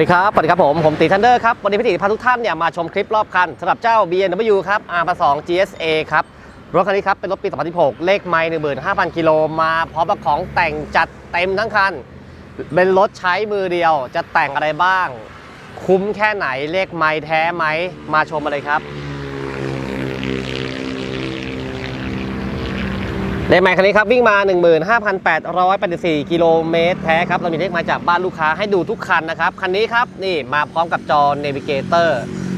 วัสดีครับ สวัสดีครับผม ผมตีทันเดอร์ครับ วันนี้พี่ตีพาทุกท่านเนี่ยมาชมคลิปรอบคันสำหรับเจ้า BMW ครับ R2 GSA ครับ รถคันนี้ครับ เป็นรถปี 2016 เลขไมล์15,000 กิโล มาพร้อมกับของแต่งจัดเต็มทั้งคัน เป็นรถใช้มือเดียว จะแต่งอะไรบ้าง คุ้มแค่ไหน เลขไมล์แท้ไหม มาชมมาเลยครับ เลขไมล์คันนี้ครับวิ่งมา 15,884 กิโลเมตรแท้ครับเรามีเลขมล์จากบ้านลูกค้าให้ดูทุกคันนะครับ คันนี้ครับนี่มาพร้อมกับจอ Navigator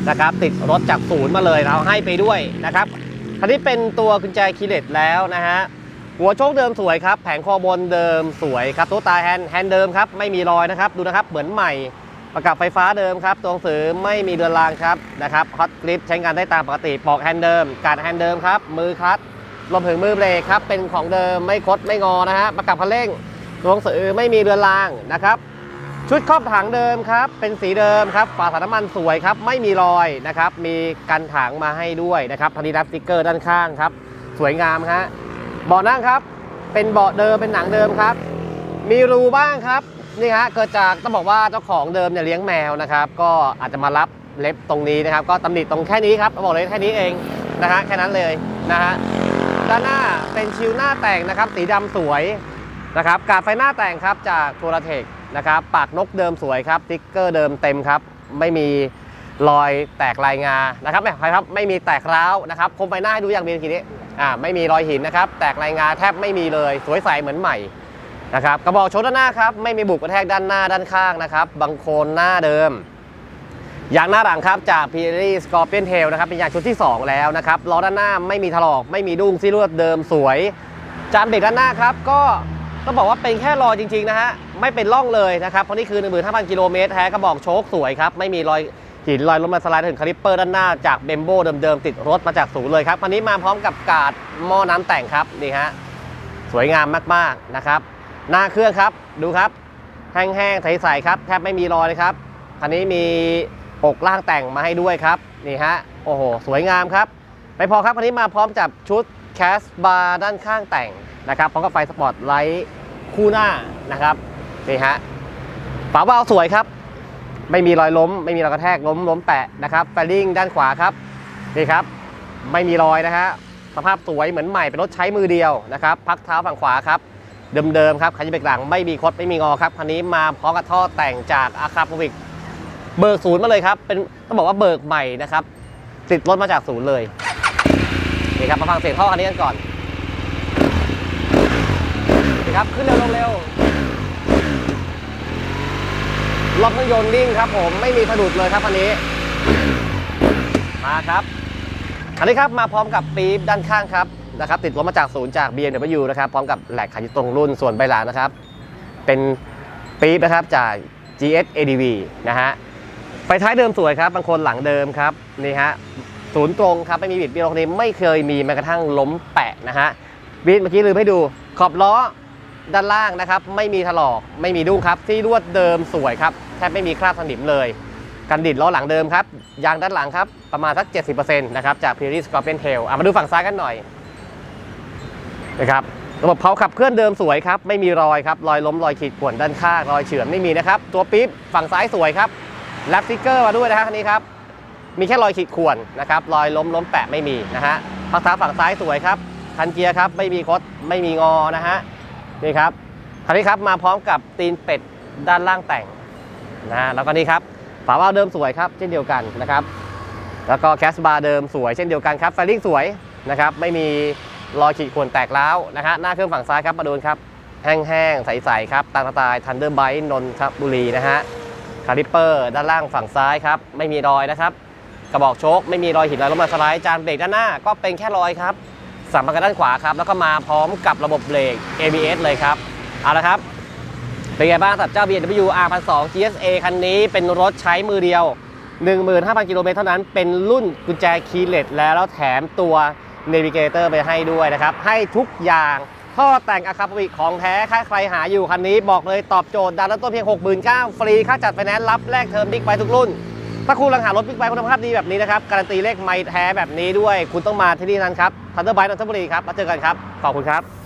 นะครับติดรถจากศูนย์มาเลยเราให้ไปด้วยนะครับ คันนี้เป็นตัวกุญแจคีเลสแล้วนะฮะหัวโชคเดิมสวยครับ แผงคอบนเดิมสวยครับตัวตาแฮนด์แฮนด์เดิมครับไม่มีรอยนะครับดูนะครับเหมือนใหม่ประกับไฟฟ้าเดิมครับ ตัวหนังสือไม่มีเรือนรางครับนะครับฮอตกริปใช้งานได้ตามปกติปอกแฮนด์เดิมการแฮนด์เดิมครับมือคลัตช์ รวมถึงมือเบรกครับ เป็นของเดิมไม่คดไม่งอนะฮะ ประกับคันเร่งตัวหนังสือไม่มีเรือนรางนะครับ ชุดครอบถังเดิมครับ เป็นสีเดิมครับ ฝาถังน้ำมันสวยครับ ไม่มีรอยนะครับ มีกันถังมาให้ด้วยนะครับพันีรับสติกเกอร์ด้านข้างครับ สวยงามฮะ เบาะนั่งครับ เป็นเบาะเดิม เป็นหนังเดิมครับ มีรูบ้างครับ นี่ฮะ เกิดจากต้องบอกว่าเจ้าของเดิมเนี่ยเลี้ยงแมวนะครับ ก็อาจจะมารับเล็บตรงนี้นะครับ ก็ตำหนิตรงแค่นี้ครับ บอกเลยแค่นี้เองนะฮะ แค่นั้นเลยนะฮะ ด้านหน้าเป็นชิวหน้าแต่งนะครับ สีดำสวยนะครับกาดไฟหน้าแต่งครับจากทัวร์เทคนะครับปากนกเดิมสวยครับติ๊กเกอร์เดิมเต็มครับ ไม่มีรอยแตกลายงานะครับไม่ครับไม่มีแตกร้าวนะครับคมไฟหน้าให้ดูอย่างมีทีนี้อ่าไม่มีรอยหินนะครับ แตกลายงาแทบไม่มีเลยสวยใสเหมือนใหม่นะครับกระบอกโชว์ด้านหน้าครับไม่มีบุกกระแทกด้านหน้าด้านข้างนะครับบังโคลนหน้าเดิม ยางหน้าหลังครับจาก p i r i s c o r p i o n Tail นะครับเป็นยางชุดที่ 2 แล้วนะครับล้อด้านหน้าไม่มีถลอกไม่มีดุ้งซี่ลวดเดิมสวย จานเบรกด้านหน้าครับก็ต้องบอกว่าเป็นแค่รอยจริงๆนะฮะไม่เป็นร่องเลยนะครับเพราะนี่คือ 15,000 กิโลเมตรแท้กระบอกโชคสวยครับไม่มีรอยหินรอยล้มมาสไลด์ถึงคาลิปเปอร์ด้านหน้าจากเบมโบเดิมๆติดรถมาจากศูนย์เลยครับคันนี้มาพร้อมกับกาดหม้อน้ำแต่งครับนี่ฮะสวยงามมากๆนะครับ หน้าเครื่องครับดูครับ แห้งๆใสๆครับแทบไม่มีรอยเลยครับคันนี้มี อกล่างแต่งมาให้ด้วยครับ นี่ฮะ โอ้โห สวยงามครับ ไม่พอครับคันนี้มาพร้อมกับชุดแคสบาร์ด้านข้างแต่งนะครับ พร้อมกับไฟสปอตไลท์คู่หน้านะครับ นี่ฮะ ฝาวาสวยครับ ไม่มีรอยล้ม ไม่มีรอยกระแทกล้มล้มแปะนะครับแฟลิงด้านขวาครับ นี่ครับ ไม่มีรอยนะฮะ สภาพสวยเหมือนใหม่เป็นรถใช้มือเดียวนะครับ พักเท้าฝั่งขวาครับเดิมๆครับคันนี้เบรกหลังไม่มีคดไม่มีงอครับคันนี้มาพร้อมกับท่อแต่งจากอาคาพวิก เบิกศูนย์มาเลยครับ เป็นต้องบอกว่าเบิกใหม่นะครับ ติดรถมาจากศูนย์เลยนี่ครับมาฟังเสียงท่อคันนี้กันก่อนนี่ครับขึ้นเร็วลงเร็วรอบเครื่องยนต์นิ่งครับ ผมไม่มีสะดุดเลยครับคันนี้ มาครับอันนี้ครับมาพร้อมกับปี๊บด้านข้างครับนะครับ ติดรถมาจากศูนย์จาก BMW นะครับ พร้อมกับแหลกขายตรงรุ่นส่วนใบหลังนะครับ เป็นปี๊บนะครับจาก GS ADV นะฮะ ไฟท้ายเดิมสวยครับ บางคนหลังเดิมครับนี่ฮะศูนย์ตรงครับไม่มีบิดเบี้ยวตรงนี้ไม่เคยมีแม้กระทั่งล้มแปะนะฮะบีดเมื่อกี้ลืมให้ดู ขอบล้อด้านล่างนะครับ ไม่มีถลอกไม่มีดุ้งครับ ที่ลวดเดิมสวยครับแทบไม่มีคราบสนิมเลย กันดิดล้อหลังเดิมครับยางด้านหลังครับประมาณสัก 70%นะครับจาก p i r i s Scorpion Tail อะมาดูฝั่งซ้ายกันหน่อยนะครับระบบเผาขับเคลื่อนเดิมสวยครับไม่มีรอยครับรอยล้มรอยขีดข่วนด้านข้างรอยเฉือนไม่มีนะครับตัวปี๊บฝั่งซ้ายสวยครับ แลปสติกเกอร์มาด้วยนะฮะคันนี้ครับ มีแค่รอยขีดข่วนนะครับ รอยล้มล้มแปะไม่มีนะฮะพักเท้าฝั่งซ้ายสวยครับ คันเกียร์ครับ ไม่มีคด ไม่มีงอนะฮะ นี่ครับ คันนี้ครับมาพร้อมกับตีนเป็ดด้านล่างแต่งนะฮะ แล้วก็นี่ครับ ฝาว่าเดิมสวยครับ เช่นเดียวกันนะครับ แล้วก็แคสบาร์เดิมสวยเช่นเดียวกันครับไฟลิ่งสวยนะครับ ไม่มีรอยขีดข่วนแตกร้าวนะฮะ หน้าเครื่องฝั่งซ้ายครับมาดูครับ แห้งๆ ใสๆ ครับ ตามสไตล์ทันเดอร์ไบต์นนทบุรีนะฮะ คาลิปเปอร์ ด้านล่างฝั่งซ้ายครับ ไม่มีรอยนะครับ กระบอกโชคไม่มีรอยหินรอยล้มมาสไลด์จานเบรกด้านหน้าก็เป็นแค่รอยครับสัมผัสกันด้านขวาครับ แล้วก็มาพร้อมกับระบบเบรก ABS เลยครับ เอาละครับ เป็นไงบ้างสำหรับเจ้า BMW R12 GSA คันนี้เป็นรถใช้มือเดียว 15,000 กิโลเมตรเท่านั้น เป็นรุ่นกุญแจคีย์เลสแล้วแล้วแถมตัว Navigator ไปให้ด้วยนะครับ ให้ทุกอย่าง ท่อแต่งอะคาปวิของแท้ค่าใครหาอยู่คันนี้บอกเลยตอบโจทย์ดาวน์รต้นเพียง 69,000ฟรีค่าจัดไฟแนนซ์รับแลกเทอมบิ๊กไบทุกรุ่น ถ้าคุณลังหารถบิ๊กไบคุณภาพดีแบบนี้นะครับ การันตีเลขไม่แท้แบบนี้ด้วย คุณต้องมาที่นี่นั้นครับทันเดอร์ไบค์นนทบุรีครับแล้วเจอกันครับขอบคุณครับ